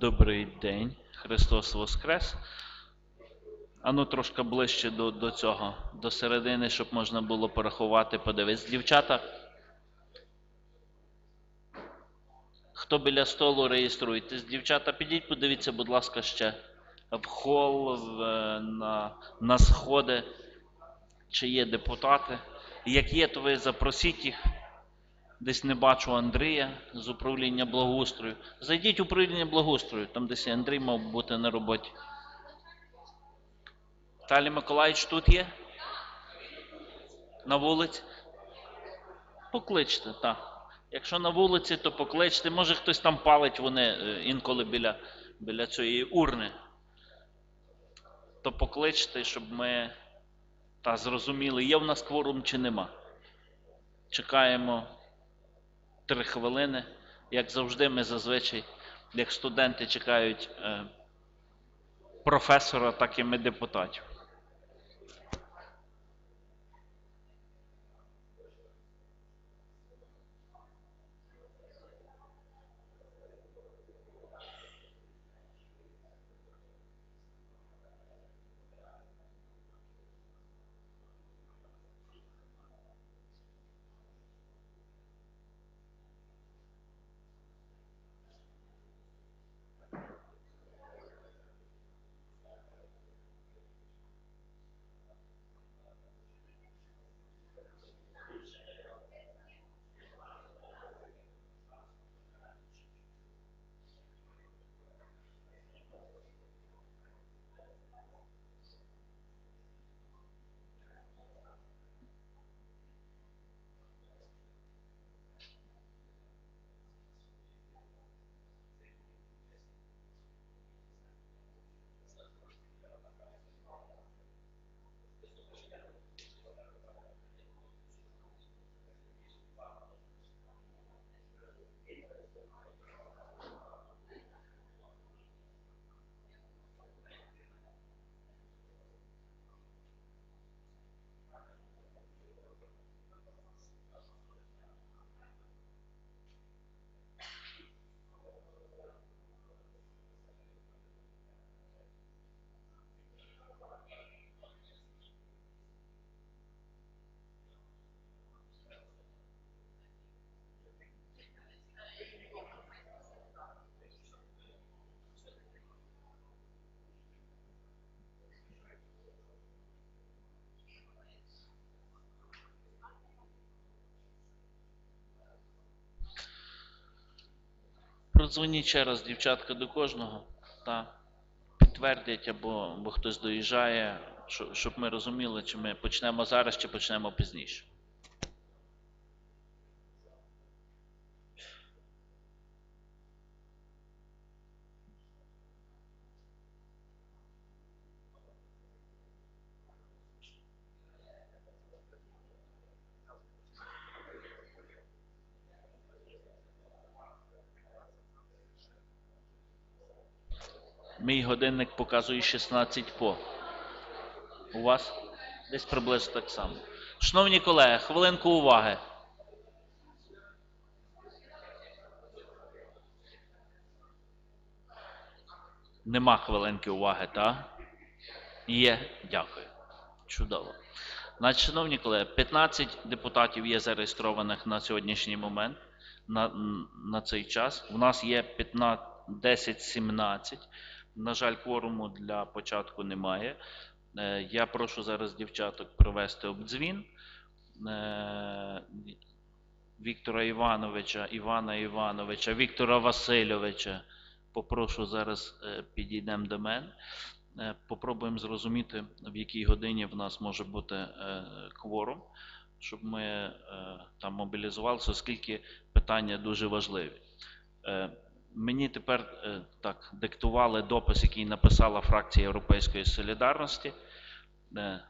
Добрий день, Христос Воскрес. Ану трошки ближче до, до цього, до середини, щоб можна було порахувати, подивитись. Дівчата. Хто біля столу реєструєтесь? Дівчата, підіть, подивіться, будь ласка, ще в хол, в, е, на, на сходи, чи є депутати. Як є, то ви запросіть їх. Десь не бачу Андрія з управління благоустрою. Зайдіть в управління благоустрою, там десь Андрій мав бути на роботі. Віталій Миколаївич тут є? На вулиці? Покличте, так. Якщо на вулиці, то покличте. Може хтось там палить вони е, інколи біля, біля цієї урни. То покличте, щоб ми та зрозуміли, є в нас кворум чи нема. Чекаємо три хвилини. Як завжди, ми зазвичай, як студенти чекають е, професора, так і ми депутатів. Продзвоніть ще раз, дівчатка, до кожного. Та підтвердять або, або хтось доїжджає, що- щоб ми розуміли, чи ми почнемо зараз, чи почнемо пізніше. Мій годинник показує 16 по. У вас? Десь приблизно так само. Шановні колеги, хвилинку уваги. Нема хвилинки уваги, так? Є. Дякую. Чудово. Значить, шановні колеги, 15 депутатів є зареєстрованих на сьогоднішній момент, на, на цей час. У нас є 15, 10-17. На жаль, кворуму для початку немає. Е, Я прошу зараз дівчаток провести обдзвін. Е, Віктора Івановича, Івана Івановича, Віктора Васильовича. Попрошу зараз е, підійдемо до мене. Попробуємо зрозуміти, в якій годині в нас може бути кворум, щоб ми там мобілізувалися, оскільки питання дуже важливі. Мені тепер е, так диктували допис, який написала фракція Європейської Солідарності. Е,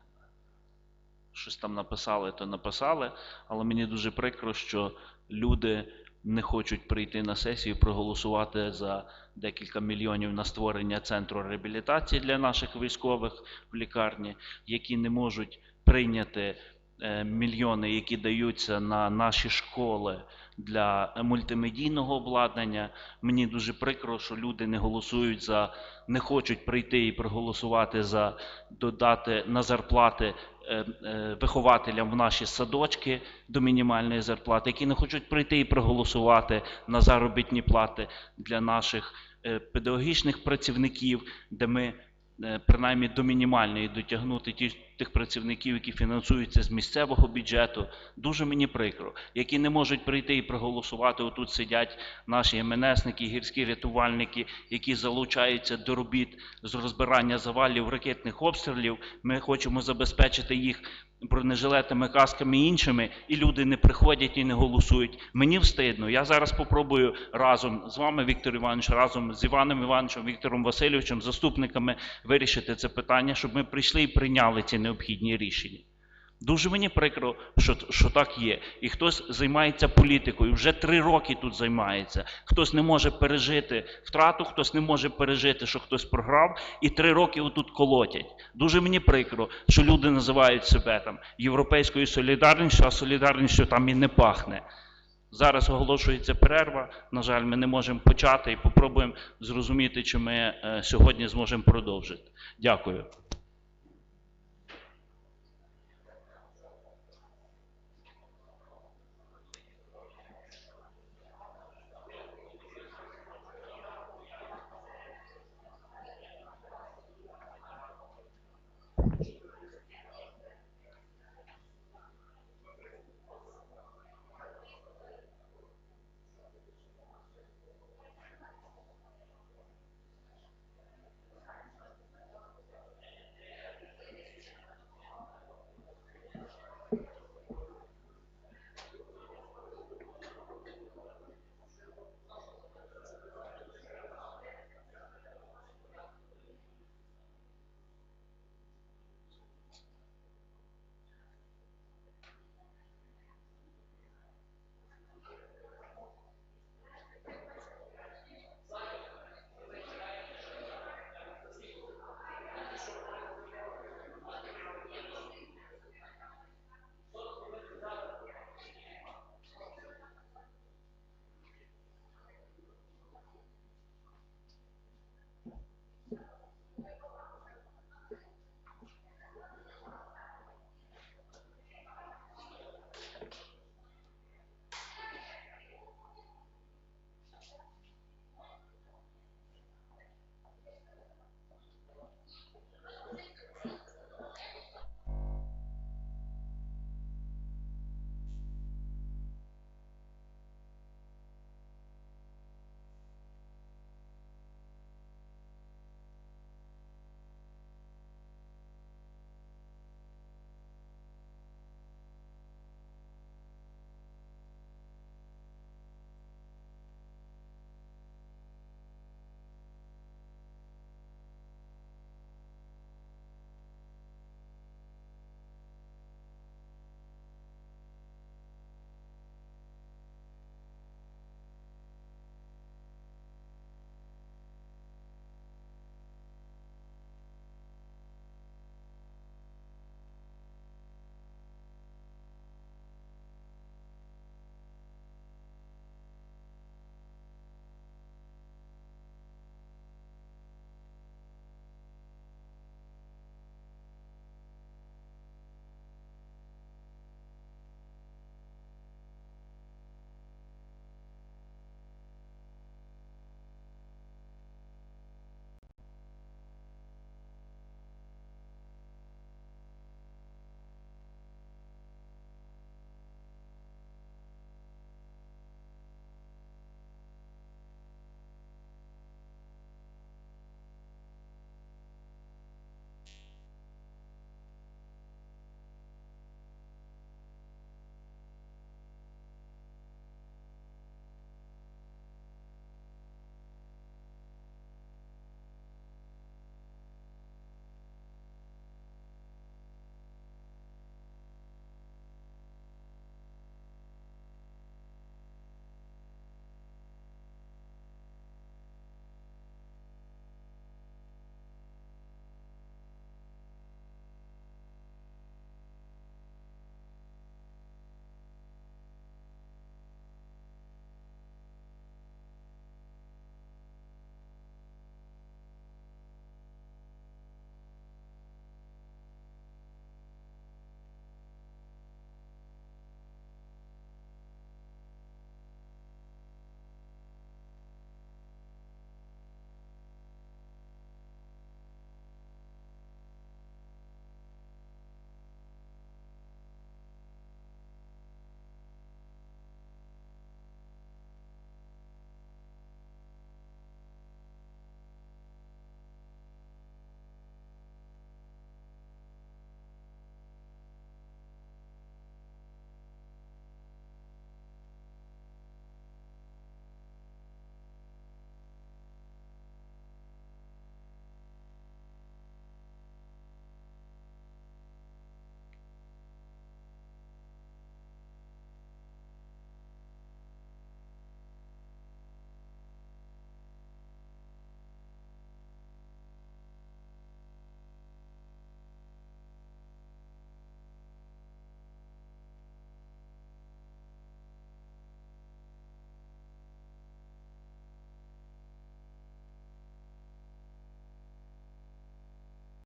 Щось там написали, то написали, але мені дуже прикро, що люди не хочуть прийти на сесію, проголосувати за декілька мільйонів на створення центру реабілітації для наших військових в лікарні, які не можуть прийняти е, мільйони, які даються на наші школи для мультимедійного обладнання. Мені дуже прикро, що люди не голосують за, не хочуть прийти і проголосувати за додати на зарплати е, е, вихователям в наші садочки до мінімальної зарплати, які не хочуть прийти і проголосувати на заробітні плати для наших е, педагогічних працівників, де ми принаймні до мінімальної дотягнути ті, тих працівників, які фінансуються з місцевого бюджету. Дуже мені прикро, які не можуть прийти і проголосувати. Отут сидять наші МНСники, гірські рятувальники, які залучаються до робіт з розбирання завалів ракетних обстрілів. Ми хочемо забезпечити їх бронежилетами, касками і іншими, і люди не приходять і не голосують. Мені встидно. Я зараз попробую разом з вами, Віктор Іванович, разом з Іваном Івановичем, Віктором Васильовичем, заступниками вирішити це питання, щоб ми прийшли і прийняли ці необхідні рішення. Дуже мені прикро, що, що так є. І хтось займається політикою, вже три роки тут займається. Хтось не може пережити втрату, хтось не може пережити, що хтось програв, і три роки отут колотять. Дуже мені прикро, що люди називають себе там європейською солідарністю, а солідарністю там і не пахне. Зараз оголошується перерва. На жаль, ми не можемо почати і попробуємо зрозуміти, чи ми е, сьогодні зможемо продовжити. Дякую.